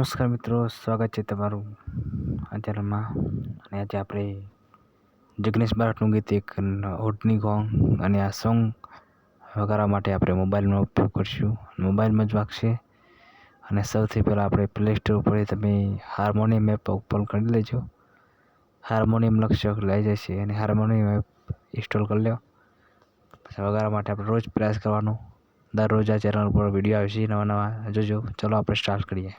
નમસ્કાર મિત્રો, સ્વાગત છે તમારું અત્યારમાં અને આજે આપણે જગનેશ બારટનું ગીત એક ઓટની ગોંગ અને આ સોંગ વગાડવા માટે આપણે મોબાઈલનો ઉપયોગ કરીશું. મોબાઈલમાં જ વાગશે અને સૌથી પહેલાં આપણે પ્લે સ્ટોર ઉપર તમે હાર્મોનિયમ એપ ઓપન કરી લેજો. હાર્મોનિયમ લખશો લઈ જશે અને હાર્મોનિયમ એપ ઇન્સ્ટોલ કરી લો પછી વગાડવા માટે આપણે રોજ પ્રયાસ કરવાનો. દરરોજ આ ચેનલ પર વીડિયો આવશે નવા નવા જોજો. ચલો આપણે સ્ટાર્ટ કરીએ.